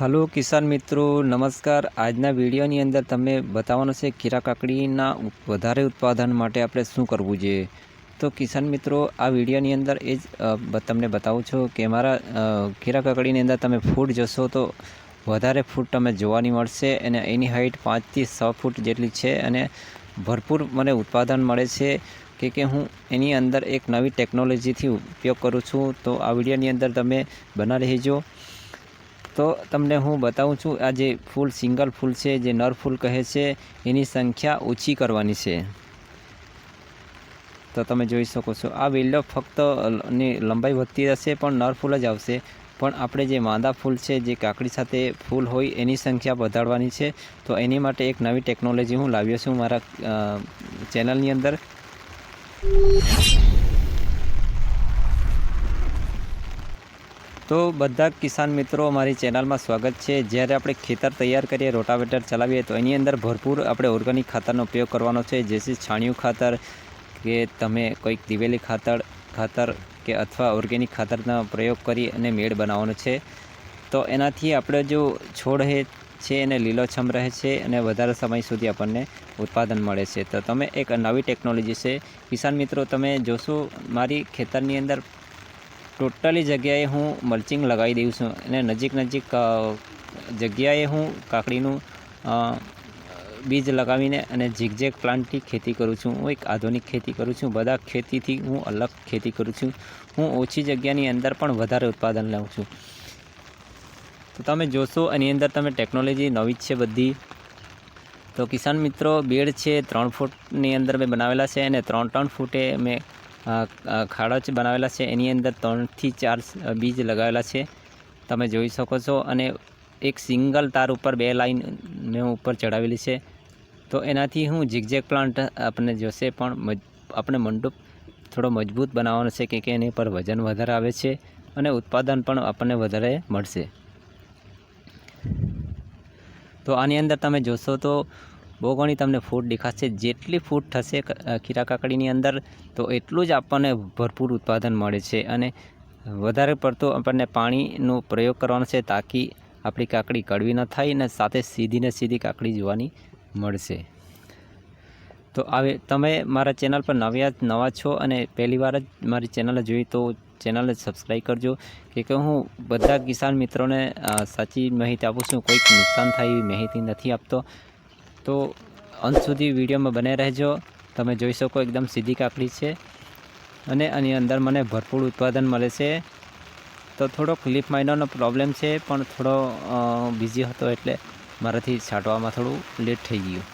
Hello કિસાન મિત્રો, નમસ્કાર. આજના વિડીયોની અંદર તમને બતાવવાનું છે ખીરા કાકડીના વધારે ઉત્પાદન માટે આપણે શું કરવું જોઈએ તો કિસાન મિત્રો, આ વિડીયોની અંદર એ જ તમને બતાવું છું કે મારા કીરા કાકડીની અંદર તમે ફૂટ જશો તો વધારે ફૂટ તમે જોવાની મળશે અને એની હાઇટ પાંચથી છ ફૂટ જેટલી છે અને ભરપૂર મને ઉત્પાદન મળે છે કે કે હું એની અંદર એક નવી ટેકનોલોજીથી ઉપયોગ કરું છું. તો આ વિડીયોની અંદર તમે બના રહેજો. તો તમને હું બતાવું છું, આ જે ફૂલ સિંગલ ફૂલ છે, જે નર ફૂલ કહે છે, એની સંખ્યા ઓછી કરવાની છે. તો તમે જોઈ શકો છો, આ વેલ્લો ફક્તની લંબાઈ વધતી રહેશે પણ નર ફૂલ જ આવશે. પણ આપણે જે માંદા ફૂલ છે, જે કાકડી સાથે ફૂલ હોય, એની સંખ્યા વધારવાની છે. તો એની માટે એક નવી ટેકનોલોજી હું લાવ્યો છું મારા ચેનલની અંદર. તો બધા કિસાન મિત્રો, અમારી ચેનલમાં સ્વાગત છે. જ્યારે આપણે ખેતર તૈયાર કરીએ, રોટાવેટર ચલાવીએ, તો એની અંદર ભરપૂર આપણે ઓર્ગેનિક ખાતરનો ઉપયોગ કરવાનો છે. જેથી છાણિયું ખાતર, કે તમે કોઈક દિવેલી ખાતર ખાતર કે અથવા ઓર્ગેનિક ખાતરનો પ્રયોગ કરી અને મેળ બનાવવાનો છે. તો એનાથી આપણે જો છોડ હે છે, એને લીલોછમ રહે છે અને વધારે સમય સુધી આપણને ઉત્પાદન મળે છે. તો તમે એક નવી ટેકનોલોજી છે. કિસાન મિત્રો, તમે જોશો, મારી ખેતરની અંદર ટોટલી જગ્યાએ હું મલ્ચિંગ લગાવી દઉં છું અને નજીક નજીક જગ્યાએ હું કાકડીનું બીજ લગાવીને અને ઝીગઝેગ પ્લાન્ટથી ખેતી કરું છું. હું એક આધુનિક ખેતી કરું છું. બધા ખેતીથી હું અલગ ખેતી કરું છું. હું ઓછી જગ્યાની અંદર પણ વધારે ઉત્પાદન લઉં છું. તો તમે જોશો, એની અંદર તમે ટેકનોલોજી નવી જ છે બધી. તો કિસાન મિત્રો, બેડ છે, ત્રણ ફૂટની અંદર મેં બનાવેલા છે અને ત્રણ ત્રણ ફૂટે મેં ખાડા બનાવેલા છે, એની અંદર ત્રણથી ચાર બીજ લગાવેલા છે. તમે જોઈ શકો છો અને એક સિંગલ તાર ઉપર બે લાઈન મેં ઉપર ચડાવેલી છે. તો એનાથી હું ઝિગઝેગ પ્લાન્ટ આપણને જોશે પણ આપણે મંડપ થોડો મજબૂત બનાવવાનો છે કે કે એની પર વજન વધારે આવે છે અને ઉત્પાદન પણ આપણને વધારે મળશે. તો આની અંદર તમે જોશો તો બહુ ઘણી તમને ફૂડ દેખાશે. જેટલી ફૂડ થશે ખીરા કાકડીની અંદર, તો એટલું જ આપણને ભરપૂર ઉત્પાદન મળે છે. અને વધારે પડતો આપણને પાણીનો પ્રયોગ કરવાનો છે તાકી આપણી કાકડી કડવી ન થાય અને સાથે સીધી ને સીધી કાકડી જોવાની મળશે. તો આવે તમે મારા ચેનલ પર નવ્યા નવા છો અને પહેલીવાર જ મારી ચેનલ જોઈ, તો ચેનલને સબસ્ક્રાઈબ કરજો. કે કે હું બધા કિસાન મિત્રોને સાચી માહિતી આપું છું. કોઈક નુકસાન થાય એવી માહિતી નથી આપતો. તો અંત સુધી વિડીયોમાં બને રહેજો. તમે જોઈ શકો એકદમ સીધી કાકડી છે. અને આની અંદર મને ભરપૂર ઉત્પાદન મળે છે. તો થોડોક લીફ માઇનરનો પ્રોબ્લેમ છે, પણ થોડો બિઝી હતો એટલે મારાથી છાંટવામાં થોડું લેટ થઈ ગયું.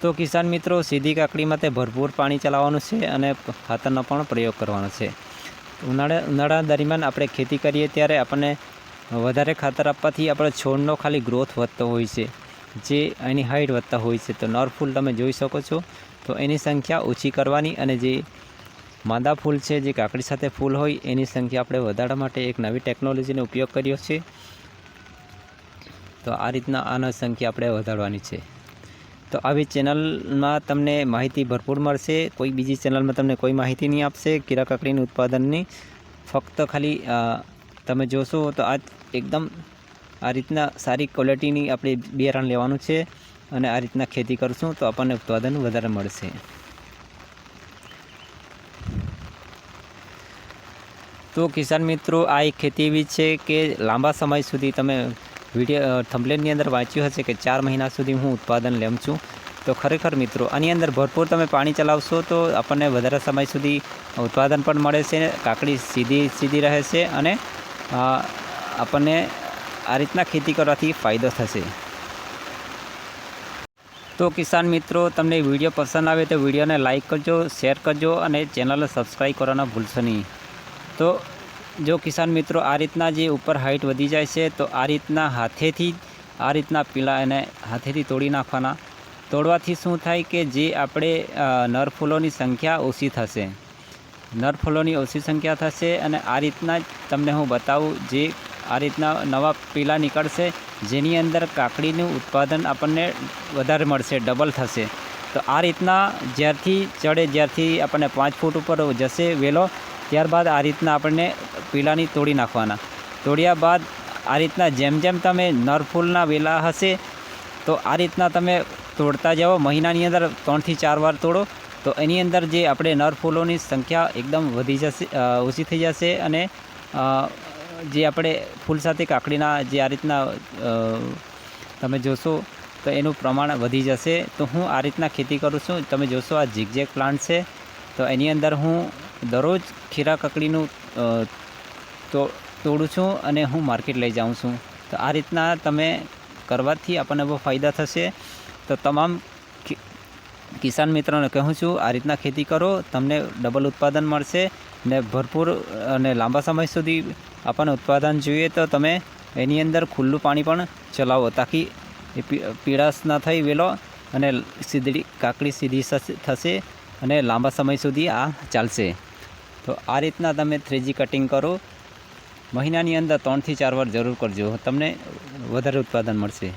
તો કિસાન મિત્રો, સીધી કાકડીમાં તે ભરપૂર પાણી ચલાવવાનું છે અને ખાતરનો પણ પ્રયોગ કરવાનો છે. ઉનાળા ઉનાળા દરમિયાન આપણે ખેતી કરીએ ત્યારે આપણને વધારે ખાતર આપવાથી આપણે છોડનો ખાલી ગ્રોથ વધતો હોય છે. જે એની હાઇટ વધતા હોય છે. તો નર ફૂલ તમે જોઈ શકો છો. તો એની સંખ્યા ઓછી કરવાની અને જે માદા ફૂલ છે, જે કાકડી સાથે ફૂલ હોય, એની સંખ્યા આપણે વધારવા માટે એક નવી ટેકનોલોજીનો ઉપયોગ કર્યો છે. તો આ રીતના આના સંખ્યા આપણે વધારવાની છે. તો આવી ચેનલમાં તમને માહિતી ભરપૂર મળશે. કોઈ બીજી ચેનલમાં તમને કોઈ માહિતી નહીં આપશે. કીરા કાકડીની ઉત્પાદનની. ફક્ત ખાલી તમે જોશો તો આ એકદમ આ રીતના સારી ક્વોલિટીની આપણે બિયારણ લેવાનું છે અને આ રીતના ખેતી કરશું તો આપણને ઉત્પાદન વધારે મળશે. તો કિસાન મિત્રો, આ એક ખેતી એવી છે કે લાંબા સમય સુધી તમે વીડિયો થંભલેનની અંદર વાંચ્યું હશે કે ચાર મહિના સુધી હું ઉત્પાદન લેમ છું. તો ખરેખર મિત્રો, આની અંદર ભરપૂર તમે પાણી ચલાવશો તો આપણને વધારે સમય સુધી ઉત્પાદન પણ મળે છે, કાકડી સીધી સીધી રહે છે અને આપણને આ રીતના ખેતી કરવાથી ફાયદો થશે. તો કિસાન મિત્રો, તમને વીડિયો પસંદ આવે તો વિડીયોને લાઇક કરજો, શેર કરજો અને ચેનલને સબસ્ક્રાઈબ કરવાના ભૂલશો નહીં. તો જો કિસાન મિત્રો, આ રીતના જે ઉપર હાઇટ વધી જાય છે, તો આ રીતના હાથેથી, આ રીતના પીલા એને હાથેથી તોડી નાખવાના. તોડવાથી શું થાય કે જે આપણે નર ફૂલોની સંખ્યા ઓછી થશે. નર ફૂલોની ઓછી સંખ્યા થશે અને આ રીતના તમને હું બતાવું જે આ રીતના નવા પીલા નીકળશે, જેની અંદર કાકડીનું ઉત્પાદન આપણને વધારે મળશે ડબલ થશે. તો આ રીતના જ્યારથી ચડે, જ્યારથી આપણને પાંચ ફૂટ ઉપર જશે વેલો, ત્યારબાદ આ રીતના આપણને પીલાની તોડી નાખવાના. તોડ્યા બાદ આ રીતના જેમ જેમ તમે નર ફૂલના વેલા હશે, તો આ રીતના તમે તોડતા જાઓ. મહિનાની અંદર ત્રણથી ચાર વાર તોડો. તો એની અંદર જે આપણે નર ફૂલોની સંખ્યા એકદમ વધી જશે ઓછી થઈ જશે અને જે આપણે ફૂલ સાથે કાકડીના જે આ રીતના તમે જોશો, તો એનું પ્રમાણ વધી જશે. તો હું આ રીતના ખેતી કરું છું. તમે જોશો આ ઝીગઝેક પ્લાન્ટ છે. તો એની અંદર હું દરરોજ ખીરા કકડીનું તો, તોડું છું અને હું માર્કેટ લઈ જાઉં છું. તો આ રીતના તમે કરવાથી આપણને બહુ ફાયદા થશે. તો તમામ કિસાન મિત્રોને કહું છું, આ રીતના ખેતી કરો, તમને ડબલ ઉત્પાદન મળશે ને ભરપૂર અને લાંબા સમય સુધી આપણને ઉત્પાદન જોઈએ તો તમે એની અંદર ખુલ્લું પાણી પણ ચલાવો તાકી એ પીળાશ ના થઈ વેલો અને સીધી કાકડી સીધી થશે અને લાંબા સમય સુધી આ ચાલશે. તો આ રીતના તમે થ્રીજી કટિંગ કરો. મહિનાની અંદર ત્રણથી ચાર વાર જરૂર કરજો, તમને વધારે ઉત્પાદન મળશે.